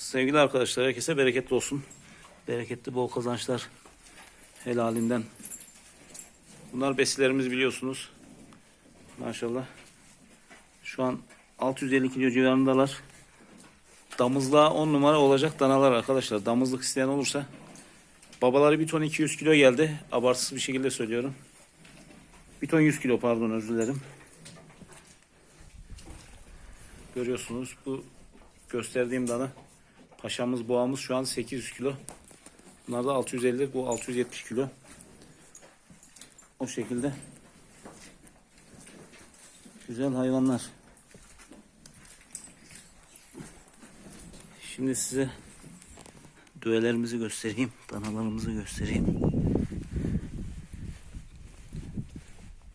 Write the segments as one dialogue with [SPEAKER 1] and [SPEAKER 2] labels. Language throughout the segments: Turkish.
[SPEAKER 1] Sevgili arkadaşlar herkese bereketli olsun. Bereketli bol kazançlar helalinden. Bunlar besilerimiz biliyorsunuz. Maşallah. Şu an 650 kilo civarındalar. Damızlığa 10 numara olacak danalar arkadaşlar. Damızlık isteyen olursa. Babaları bir ton 200 kilo geldi. Abartısız bir şekilde söylüyorum. Bir ton 100 kilo pardon özür dilerim. Görüyorsunuz bu gösterdiğim dana paşamız boğamız şu an 800 kilo. Bunlar da 650 bu 670 kilo. O şekilde güzel hayvanlar. Şimdi size düvelerimizi göstereyim. Danalarımızı göstereyim.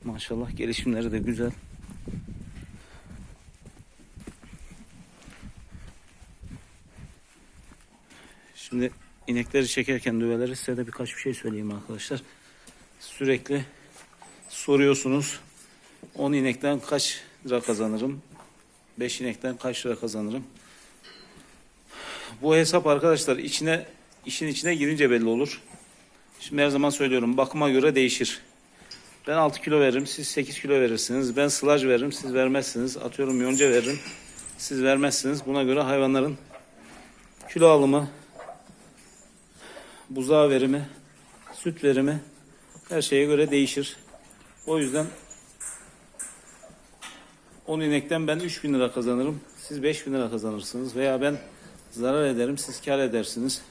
[SPEAKER 1] Maşallah gelişimleri de güzel. Şimdi inekleri çekerken düveleri size de birkaç bir şey söyleyeyim arkadaşlar. Sürekli soruyorsunuz. 10 inekten kaç lira kazanırım? 5 inekten kaç lira kazanırım? Bu hesap arkadaşlar içine işin içine girince belli olur. Şimdi her zaman söylüyorum bakıma göre değişir. Ben 6 kilo veririm, siz 8 kilo verirsiniz. Ben sılaj veririm, siz vermezsiniz. Atıyorum yonca veririm, siz vermezsiniz. Buna göre hayvanların kilo alımı, buzağı verimi, süt verimi her şeye göre değişir. O yüzden 10 inekten ben 3000 lira kazanırım. Siz 5000 lira kazanırsınız. Veya ben zarar ederim, siz kar edersiniz.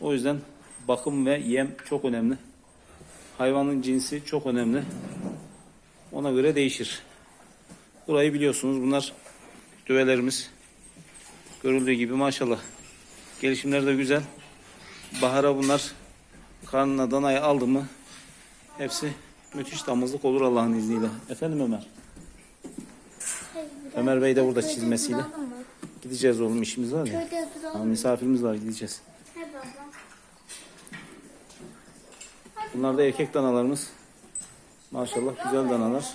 [SPEAKER 1] O yüzden bakım ve yem çok önemli. Hayvanın cinsi çok önemli. Ona göre değişir. Burayı biliyorsunuz. Bunlar düvelerimiz. Görüldüğü gibi maşallah. Gelişimleri de güzel. Bahara bunlar karnına danayı aldı mı hepsi müthiş damızlık olur Allah'ın izniyle. Efendim Ömer? Ömer Bey de burada çizmesiyle. Gideceğiz oğlum işimiz var ya. Ha,
[SPEAKER 2] duralım.
[SPEAKER 1] misafirimiz var gideceğiz. Bunlar da erkek danalarımız. Maşallah güzel danalar.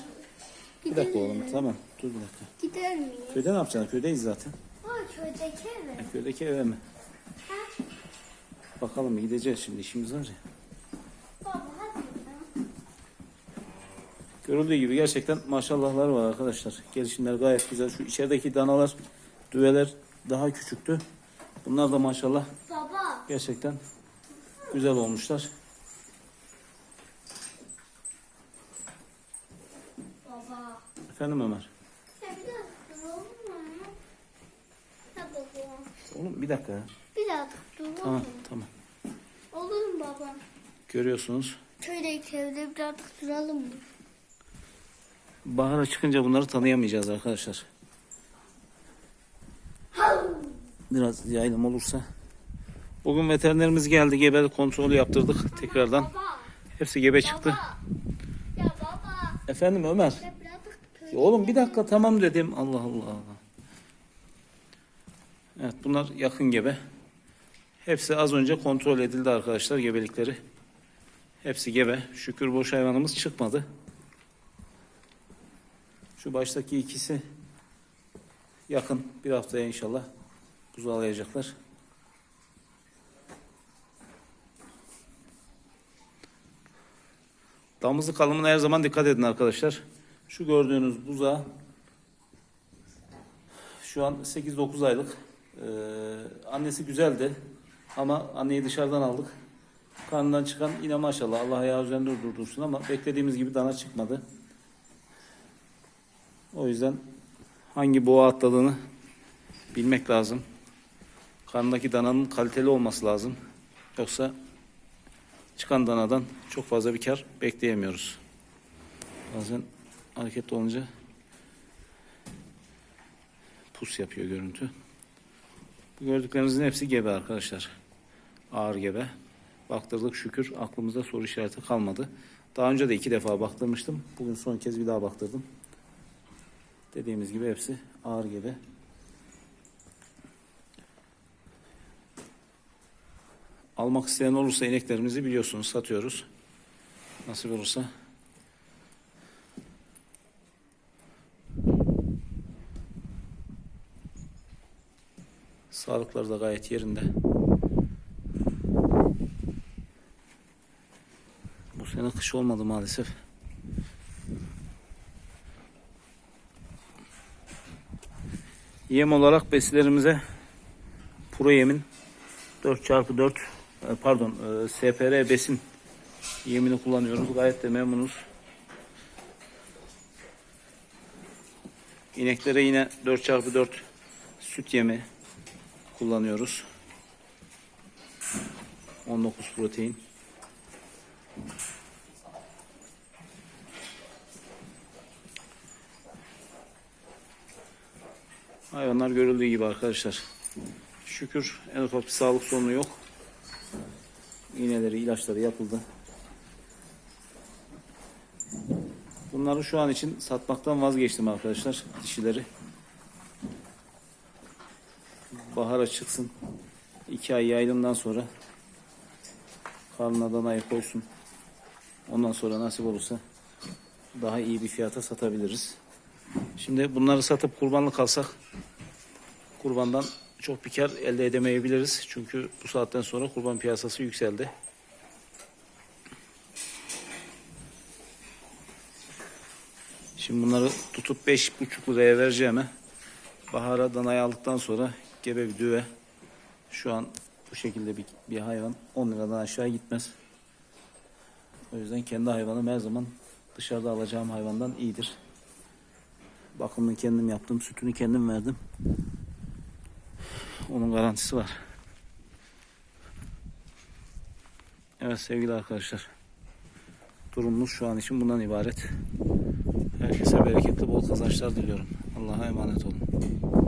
[SPEAKER 1] Bir dakika oğlum tamam. Dur bir dakika.
[SPEAKER 2] Gider miyiz?
[SPEAKER 1] Köyde ne yapacaksın? Köydeyiz zaten.
[SPEAKER 2] Ha köydeki mi?
[SPEAKER 1] E, Köydeki eve mi? Bakalım gideceğiz şimdi işimiz var ya. Görüldüğü gibi gerçekten maşallahlar var arkadaşlar. Gelişimler gayet güzel. Şu içerideki danalar, düveler daha küçüktü. Bunlar da maşallah
[SPEAKER 2] Baba.
[SPEAKER 1] gerçekten güzel olmuşlar.
[SPEAKER 2] Baba.
[SPEAKER 1] Efendim Ömer.
[SPEAKER 2] Ya biraz duralım mı?
[SPEAKER 1] Oğlum bir dakika ya.
[SPEAKER 2] Duralım
[SPEAKER 1] Tamam
[SPEAKER 2] mı?
[SPEAKER 1] tamam.
[SPEAKER 2] Olur mu baba?
[SPEAKER 1] Görüyorsunuz.
[SPEAKER 2] Köydeki evde birazcık duralım mı?
[SPEAKER 1] Bahara çıkınca bunları tanıyamayacağız arkadaşlar. Biraz yaylım olursa. Bugün veterinerimiz geldi. Gebe kontrolü yaptırdık tekrardan.
[SPEAKER 2] Baba.
[SPEAKER 1] Hepsi gebe çıktı.
[SPEAKER 2] Baba. Ya baba.
[SPEAKER 1] Efendim Ömer. Ya oğlum bir dakika tamam dedim. Allah Allah. Evet bunlar yakın gebe. Hepsi az önce kontrol edildi arkadaşlar gebelikleri. Hepsi gebe. Şükür boş hayvanımız çıkmadı. Şu baştaki ikisi yakın. Bir haftaya inşallah buzağlayacaklar. Damızlık alımına her zaman dikkat edin arkadaşlar. Şu gördüğünüz buzağı şu an 8-9 aylık. Ee, annesi güzeldi ama anneyi dışarıdan aldık. Karnından çıkan yine maşallah Allah ayağı üzerinde durdursun ama beklediğimiz gibi dana çıkmadı. O yüzden hangi boğa atladığını bilmek lazım. Karnındaki dananın kaliteli olması lazım. Yoksa çıkan danadan çok fazla bir kar bekleyemiyoruz. Bazen hareketli olunca pus yapıyor görüntü. Bu gördüklerinizin hepsi gebe arkadaşlar. Ağır gebe. Baktırdık şükür aklımızda soru işareti kalmadı. Daha önce de iki defa baktırmıştım. Bugün son kez bir daha baktırdım. Dediğimiz gibi hepsi ağır gebe. Almak isteyen olursa ineklerimizi biliyorsunuz satıyoruz. Nasip olursa Sağlıkları da gayet yerinde. Bu sene kış olmadı maalesef. Yem olarak besilerimize Pro Yem'in 4x4 e, pardon e, SPR besin yemini kullanıyoruz. Gayet de memnunuz. İneklere yine 4x4 süt yemi kullanıyoruz. 19 protein. Hayvanlar görüldüğü gibi arkadaşlar. Şükür en ufak bir sağlık sorunu yok. İğneleri, ilaçları yapıldı. Bunları şu an için satmaktan vazgeçtim arkadaşlar. Dişileri. Bahara çıksın. iki ay yaylımdan sonra karnına danayı koysun. Ondan sonra nasip olursa daha iyi bir fiyata satabiliriz. Şimdi bunları satıp kurbanlık alsak kurbandan çok bir kar elde edemeyebiliriz. Çünkü bu saatten sonra kurban piyasası yükseldi. Şimdi bunları tutup 5,5 liraya vereceğime bahara danayı aldıktan sonra gebe bir düve şu an bu şekilde bir, bir hayvan 10 liradan aşağı gitmez. O yüzden kendi hayvanım her zaman dışarıda alacağım hayvandan iyidir. Bakımını kendim yaptım, sütünü kendim verdim. Onun garantisi var. Evet sevgili arkadaşlar. Durumumuz şu an için bundan ibaret. Herkese bereketli bol kazançlar diliyorum. Allah'a emanet olun.